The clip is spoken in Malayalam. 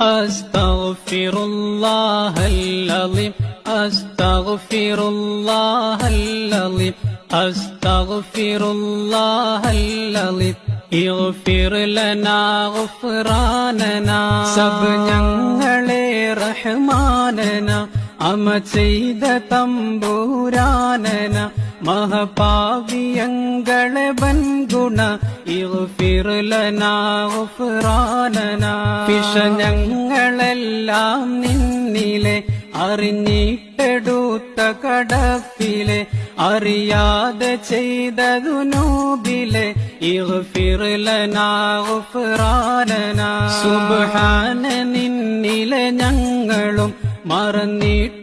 أستغفر الله العظيم أستغفر الله العظيم أستغفر الله العظيم اغفر لنا غفراننا സബ് ഞങ്ങളെ റഹ്മാനന അമ ചെയ്ത തമ്പൂരാനന മഹപാവിയങ്ങളെ ബൻഗുണ ഇഗ്ഫിർ പിഷ ഞങ്ങളെല്ലാം നിന്നിലെ അറിഞ്ഞിട്ടെടുത്ത കടപ്പിലെ അറിയാതെ ചെയ്തതു നോബിലെ ഇഗ്ഫിർ സുബാന നിന്നിലെ ഞങ്ങളും മറന്നിട്ട്